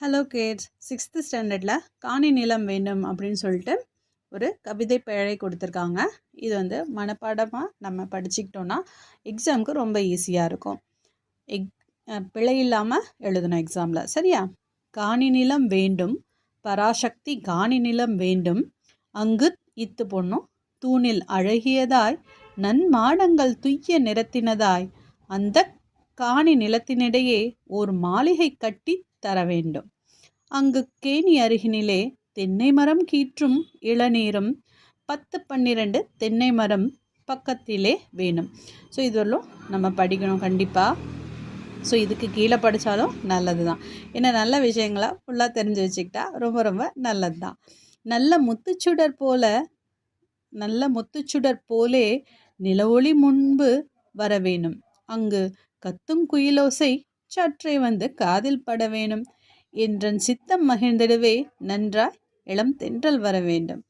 Hello Gates sixth ஸ்டாண்டர்டில் காணி நிலம் வேண்டும் அப்படின்னு சொல்லிட்டு ஒரு கவிதை பேழை கொடுத்துருக்காங்க. இது வந்து மனப்பாடமாக நம்ம படிச்சுக்கிட்டோன்னா எக்ஸாமுக்கு ரொம்ப ஈஸியாக இருக்கும். எக் பிழை இல்லாமல் எழுதணும் எக்ஸாமில் சரியா? காணி நிலம் வேண்டும். பராசக்தி காணி நிலம் வேண்டும். அங்கு இத்து பொண்ணும் தூணில் அழகியதாய் நன்மாடங்கள் துய்ய நிறத்தினதாய் அந்த காணி நிலத்தினிடையே ஓர் மாளிகை கட்டி தர வேண்டும். அங்கு கேணி அருகினிலே தென்னை மரம் கீற்றும் இளநீரும் பத்து பன்னிரண்டு தென்னை மரம் பக்கத்திலே வேணும். ஸோ இதுவரையும் நம்ம படிக்கணும் கண்டிப்பாக ஸோ இதுக்கு கீழே படித்தாலும் நல்லது தான் ஏன்னா நல்ல விஷயங்களா ஃபுல்லாக தெரிஞ்சு வச்சுக்கிட்டா ரொம்ப ரொம்ப நல்லது தான் நல்ல முத்துச்சுடர் போல நல்ல முத்துச்சுடர் போலே நிலவொளி முன்பு வர வேணும். அங்கு கத்தும் குயிலோசை சற்றே வந்து காதில் பட வேணும் என்றன் சித்தம் மகிழ்ந்திடவே நன்றாய் இளம் தென்றல் வர வேண்டும்.